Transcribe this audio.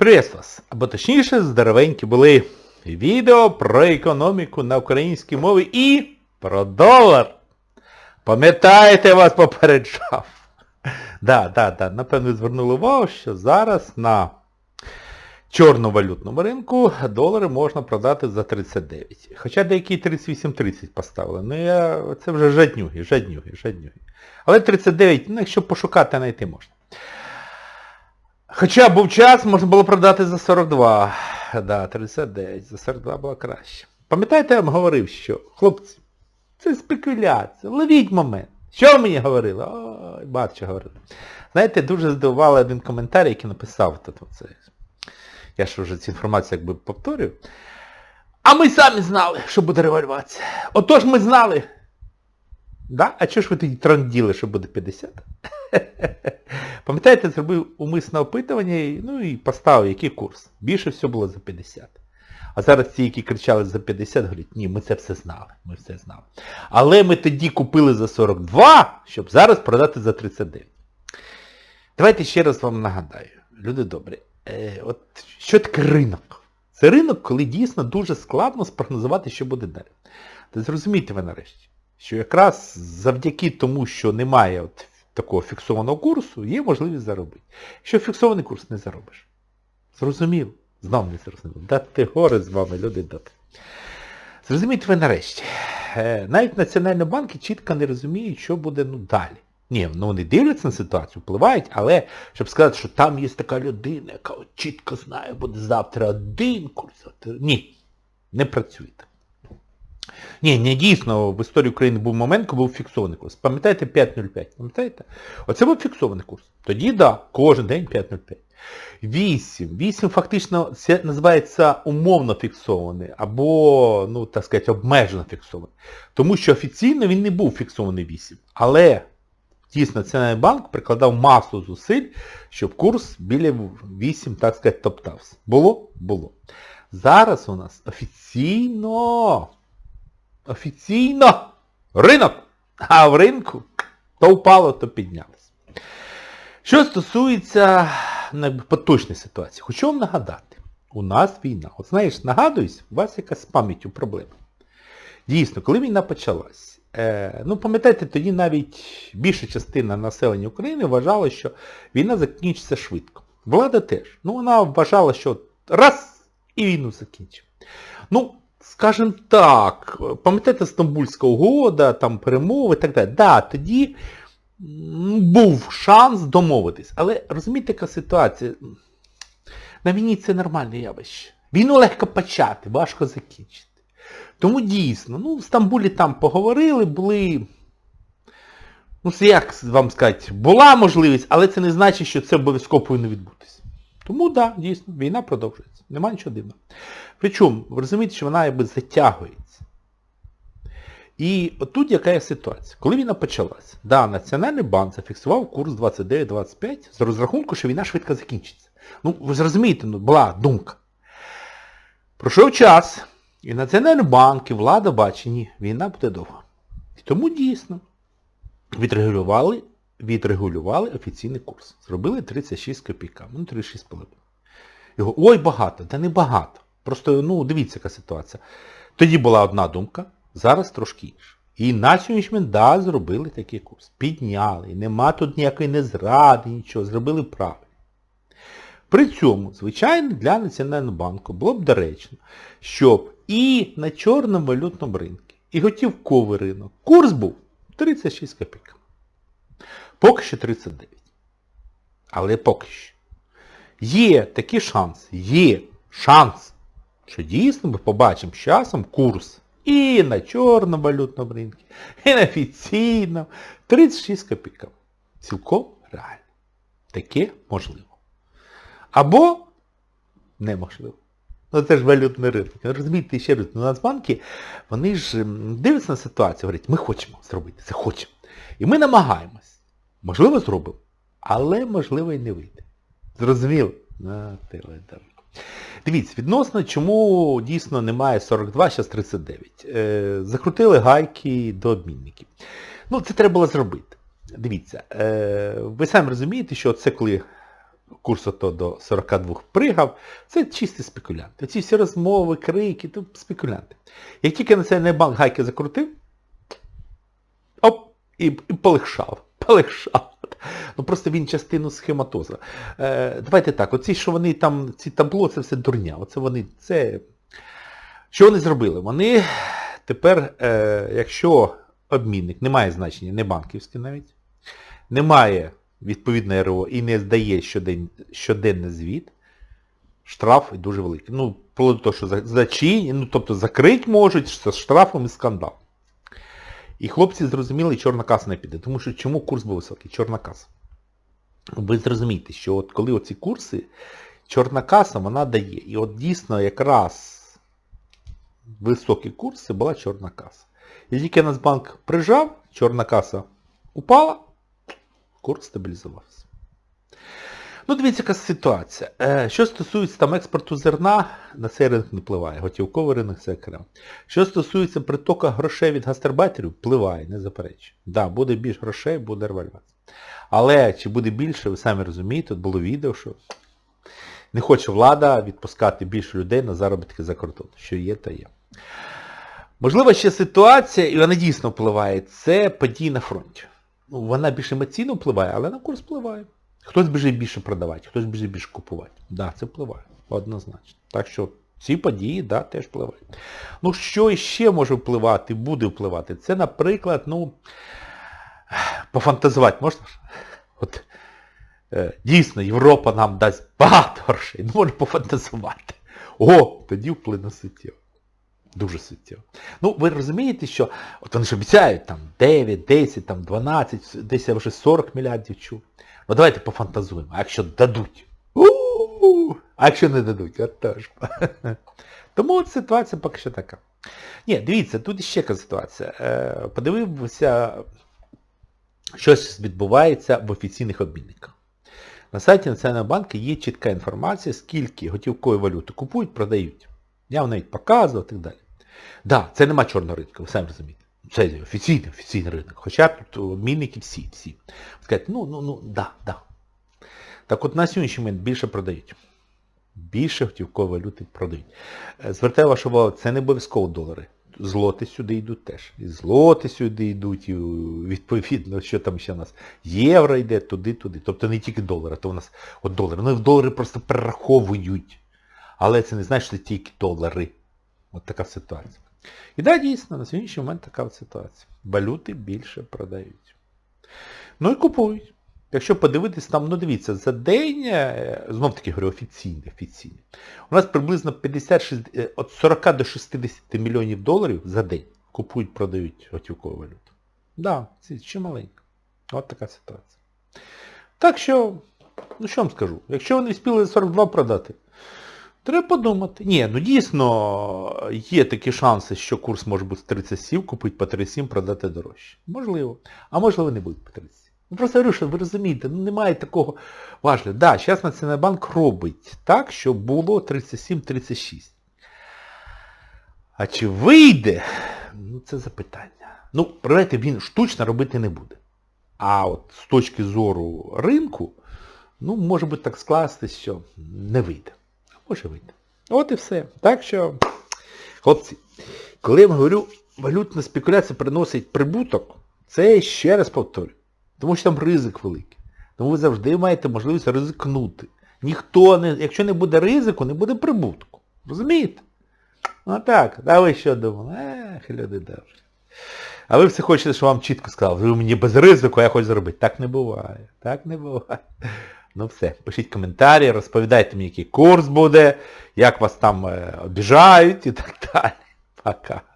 Привіт вас! Або точніше, здоровенькі були відео про економіку на українській мові і про долар. Пам'ятаєте, вас попереджав. Да, да, да, напевно, звернули увагу, що зараз на чорновалютному ринку долари можна продати за 39. Хоча деякі 38-30 поставили. Ну я... це вже жаднюги, жаднюги, жаднюги. Але 39, ну якщо пошукати, знайти можна. Хоча був час, можна було продати за 42. Да, 39, за 42 було краще. Пам'ятаєте, я вам говорив, що, хлопці, це спекуляція, ловіть момент. Що ви мені говорили? Ой, багато чого говорили. Знаєте, дуже здивували один коментар, який написав тут оце. Я ж вже цю інформацію якби повторюю. А ми самі знали, що буде револьвація. Отож ми знали. Да? А чого ж ви тоді транділи, що буде 50? Пам'ятаєте, зробив умисне опитування, ну і поставив, який курс. Більше всього було за 50. А зараз ті, які кричали за 50, говорять, ні, ми це все знали, ми все знали. Але ми тоді купили за 42, щоб зараз продати за 39. Давайте ще раз вам нагадаю, люди добрі, е, от що таке ринок? Це ринок, коли дійсно дуже складно спрогнозувати, що буде далі. Та зрозумійте ви нарешті, що якраз завдяки тому, що немає от такого фіксованого курсу, є можливість заробити. Якщо фіксований курс не заробиш. Зрозумів? Знов не зрозумів. Дати гори з вами, люди добрі. Зрозумійте ви нарешті. Е, Навіть національні банки чітко не розуміють, що буде ну, далі. Ні, ну вони дивляться на ситуацію, впливають, але щоб сказати, що там є така людина, яка чітко знає, буде завтра один курс. Ні, не працює так. Ні, не дійсно, в історії України був момент, коли був фіксований курс. Пам'ятаєте 5.05? Пам'ятаєте? Оце був фіксований курс. Тоді да, кожен день 5.05. 8. 8 фактично це називається умовно фіксований, або, ну, так сказати, обмежено фіксований. Тому що офіційно він не був фіксований 8. Але дійсно Національний банк прикладав масу зусиль, щоб курс біля 8, так сказати, топтався. Було? Було. Зараз у нас офіційно офіційно ринок, а в ринку то впало, то піднялось. Що стосується ну, поточної ситуації, хочу вам нагадати, у нас війна. От знаєш, нагадуюсь, у вас якась з пам'яттю проблема. Дійсно, коли війна почалась, е, ну пам'ятаєте, тоді навіть більша частина населення України вважала, що війна закінчиться швидко. Влада теж. Ну вона вважала, що раз і війну закінчимо. Ну, скажімо так, пам'ятаєте Стамбульська угода, там перемови і так далі. Да, тоді був шанс домовитись. Але розумієте, яка ситуація? На війні це нормальне явище. Війну легко почати, важко закінчити. Тому дійсно, ну, в Стамбулі там поговорили, були... Ну, як вам сказати, була можливість, але це не значить, що це обов'язково повинно відбутися. Тому так, да, дійсно, війна продовжується. Нема нічого дивного. Причому, ви розумієте, що вона якби затягується. І отут яка є ситуація. Коли війна почалась, да, Національний банк зафіксував курс 29-25 з розрахунку, що війна швидко закінчиться. Ну, ви зрозумієте, ну, була думка. Пройшов час, і Національний банк, і влада бачить, ні, війна буде довго. І тому дійсно відрегулювали, відрегулювали офіційний курс. Зробили 36 копійками, ну 36,5. Його, ой, багато, та не багато. Просто, ну, дивіться, яка ситуація. Тоді була одна думка, зараз трошки інша. І на сьогоднішній момент, да, зробили такий курс. Підняли. Нема тут ніякої незради, нічого. Зробили правильно. При цьому, звичайно, для Національного банку було б доречно, щоб і на чорному валютному ринку, і готівковий ринок курс був 36 копійок. Поки що 39. Але поки що. Є такий шанс, є шанс, що дійсно ми побачимо з часом курс і на чорному валютному ринку, і на офіційному 36 копійок. Цілком реально. Таке можливо. Або неможливо. Ну це ж валютний ринок. Розумієте, ще раз, ну, Нацбанки, вони ж дивляться на ситуацію, говорять, ми хочемо зробити, це хочемо. І ми намагаємось. Можливо, зробимо, але можливо і не вийде. Зрозуміло? На, теледом. Дивіться, відносно, чому дійсно немає 42, зараз 39. Е, закрутили гайки до обмінників. Ну, це треба було зробити. Дивіться, е, ви самі розумієте, що це коли курс ото до 42 пригав, це чисті спекулянти. Ці всі розмови, крики, то спекулянти. Як тільки Національний банк гайки закрутив, і, і полегшав. Полегшав. Ну просто він частину схематоза. Е, давайте так, оці, що вони там, ці табло, це все дурня. Оце вони, це... Що вони зробили? Вони тепер, е, якщо обмінник не має значення, не банківський навіть, немає відповідне РО і не здає щодень, щоденний звіт, штраф дуже великий. Ну, до того, що за- зачинь, ну, тобто закрить можуть з штрафом і скандал. І хлопці зрозуміли, чорна каса не піде. Тому що чому курс був високий? Чорна каса. Ви зрозумієте, що от коли оці курси, чорна каса вона дає. І от дійсно якраз високі курси була чорна каса. І тільки Нацбанк прижав, чорна каса упала, курс стабілізувався. Ну, дивіться, яка ситуація. Е, Що стосується там експорту зерна, на цей ринок не впливає. Готівковий ринок це окремо. Що стосується притока грошей від гастарбайтерів, впливає, не заперечую. Так, да, буде більш грошей, буде револьвація. Але чи буде більше, ви самі розумієте, тут було відео, що не хоче влада відпускати більше людей на заробітки за кордон. Що є, то є. Можливо, ще ситуація, і вона дійсно впливає, це події на фронті. Ну, вона більш емоційно впливає, але на курс впливає. Хтось біжить більше продавати, хтось біжить більше купувати. Так, да, це впливає. Однозначно. Так що ці події, да, теж впливають. Ну, що ще може впливати, буде впливати? Це, наприклад, ну, пофантазувати можна? От, е, дійсно, Європа нам дасть багато грошей, ну можна пофантазувати. О, тоді вплине суттєво. Дуже суттєво. Ну, ви розумієте, що от вони ж обіцяють там 9, 10, там 12, десь я вже 40 мільярдів чув. Ну давайте пофантазуємо. А якщо дадуть? У-у-у! А якщо не дадуть, от теж. Тому от ситуація поки що така. Ні, дивіться, тут ще яка ситуація. Е, Подивився, щось відбувається в офіційних обмінниках. На сайті Національного банку є чітка інформація, скільки готівкової валюти купують, продають. Я вам навіть показував і так далі. Так, да, це нема чорного ринку, ви самі розумієте. Це офіційний, офіційний ринок. Хоча тут обмінники всі, всі. Скажуть, ну, ну, ну, да, да. Так от на сьогоднішній момент більше продають. Більше готівкової валюти продають. Е, Звертаю вашу увагу, це не обов'язково долари. Злоти сюди йдуть теж. І злоти сюди йдуть, і відповідно, що там ще у нас. Євро йде туди-туди. Тобто не тільки долари, то у нас от долари. Ну, в долари просто перераховують. Але це не значить, що це тільки долари. От така ситуація. І да, дійсно, на сьогоднішній момент така от ситуація. Валюти більше продають. Ну і купують. Якщо подивитись там, ну дивіться, за день, е, знов таки говорю, офіційний, офіційний. У нас приблизно 50, е, від 40 до 60 мільйонів доларів за день купують, продають готівкову валюту. Так, да, це ще маленько. От така ситуація. Так що, ну що вам скажу, якщо вони спіли 42 продати, Треба подумати. Ні, ну дійсно є такі шанси, що курс може бути з 37, купити по 37, продати дорожче. Можливо. А можливо не буде по 37. Ну просто говорю, що ви розумієте, ну немає такого важливого. Так, да, зараз Національний банк робить так, щоб було 37-36. А чи вийде? Ну це запитання. Ну, проте він штучно робити не буде. А от з точки зору ринку, ну, може бути так скластись, що не вийде. Може. От і все. Так що, хлопці, коли я вам говорю, валютна спекуляція приносить прибуток, це я ще раз повторю. Тому що там ризик великий. Тому ви завжди маєте можливість ризикнути. Ніхто не, якщо не буде ризику, не буде прибутку. Розумієте? Ну так, а ви що думали? Ех, люди добрі. А ви все хочете, щоб вам чітко сказали, ви мені без ризику, а я хочу зробити. Так не буває. Так не буває. Ну все, пишіть коментарі, розповідайте мені, який курс буде, як вас там е, обіжають і так далі. Пока.